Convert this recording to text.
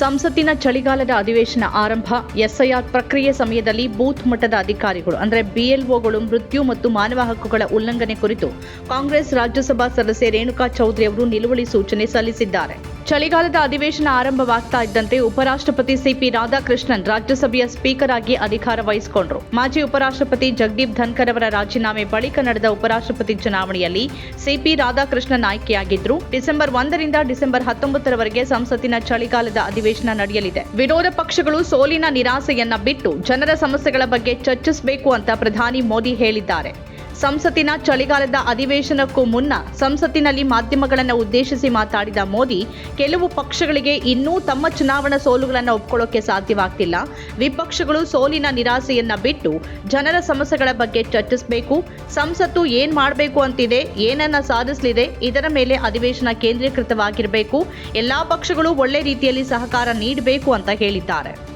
ಸಂಸತ್ತಿನ ಚಳಿಗಾಲದ ಅಧಿವೇಶನ ಆರಂಭ. ಎಸ್ಐಆರ್ ಪ್ರಕ್ರಿಯೆ ಸಮಯದಲ್ಲಿ ಬೂತ್ ಮಟ್ಟದ ಅಧಿಕಾರಿಗಳು, ಅಂದರೆ ಬಿಎಲ್ಒಗಳು ಮೃತ್ಯು ಮತ್ತು ಮಾನವ ಹಕ್ಕುಗಳ ಉಲ್ಲಂಘನೆ ಕುರಿತು ಕಾಂಗ್ರೆಸ್ ರಾಜ್ಯಸಭಾ ಸದಸ್ಯೆ ರೇಣುಕಾ ಚೌಧರಿ ಅವರು ನಿಲುವಳಿ ಸೂಚನೆ ಸಲ್ಲಿಸಿದ್ದಾರೆ. ಚಳಿಗಾಲದ ಅಧಿವೇಶನ ಆರಂಭವಾಗ್ತಾ ಇದ್ದಂತೆ ಉಪರಾಷ್ಟ್ರಪತಿ ಸಿಪಿ ರಾಧಾಕೃಷ್ಣನ್ ರಾಜ್ಯಸಭೆಯ ಸ್ಪೀಕರ್ ಆಗಿ ಅಧಿಕಾರ ವಹಿಸಿಕೊಂಡರು. ಮಾಜಿ ಉಪರಾಷ್ಟ್ರಪತಿ ಜಗದೀಪ್ ಧನ್ಕರ್ ಅವರ ರಾಜೀನಾಮೆ ಬಳಿಕ ನಡೆದ ಉಪರಾಷ್ಟ್ರಪತಿ ಚುನಾವಣೆಯಲ್ಲಿ ಸಿಪಿ ರಾಧಾಕೃಷ್ಣನ್ ಆಯ್ಕೆಯಾಗಿದ್ದರು ಡಿಸೆಂಬರ್ ಒಂದರಿಂದ ಡಿಸೆಂಬರ್ ಹತ್ತೊಂಬತ್ತರವರೆಗೆ ಸಂಸತ್ತಿನ ಚಳಿಗಾಲದ ಅಧಿವೇಶನ ನಡೆಯಲಿದೆ. ವಿರೋಧ ಪಕ್ಷಗಳು ಸೋಲಿನ ನಿರಾಸೆಯನ್ನ ಬಿಟ್ಟು ಜನರ ಸಮಸ್ಯೆಗಳ ಬಗ್ಗೆ ಚರ್ಚಿಸಬೇಕು ಅಂತ ಪ್ರಧಾನಿ ಮೋದಿ ಹೇಳಿದ್ದಾರೆ. ಸಂಸತ್ತಿನ ಚಳಿಗಾಲದ ಅಧಿವೇಶನಕ್ಕೂ ಮುನ್ನ ಸಂಸತ್ತಿನಲ್ಲಿ ಮಾಧ್ಯಮಗಳನ್ನು ಉದ್ದೇಶಿಸಿ ಮಾತಾಡಿದ ಮೋದಿ, ಕೆಲವು ಪಕ್ಷಗಳಿಗೆ ಇನ್ನೂ ತಮ್ಮ ಚುನಾವಣಾ ಸೋಲುಗಳನ್ನು ಒಪ್ಕೊಳ್ಳೋಕೆ ಸಾಧ್ಯವಾಗ್ತಿಲ್ಲ. ವಿಪಕ್ಷಗಳು ಸೋಲಿನ ನಿರಾಸೆಯನ್ನ ಬಿಟ್ಟು ಜನರ ಸಮಸ್ಯೆಗಳ ಬಗ್ಗೆ ಚರ್ಚಿಸಬೇಕು. ಸಂಸತ್ತು ಏನ್ ಮಾಡಬೇಕು ಅಂತಿದೆ, ಏನನ್ನ ಸಾಧಿಸಲಿದೆ, ಇದರ ಮೇಲೆ ಅಧಿವೇಶನ ಕೇಂದ್ರೀಕೃತವಾಗಿರಬೇಕು. ಎಲ್ಲಾ ಪಕ್ಷಗಳು ಒಳ್ಳೆ ರೀತಿಯಲ್ಲಿ ಸಹಕಾರ ನೀಡಬೇಕು ಅಂತ ಹೇಳಿದ್ದಾರೆ.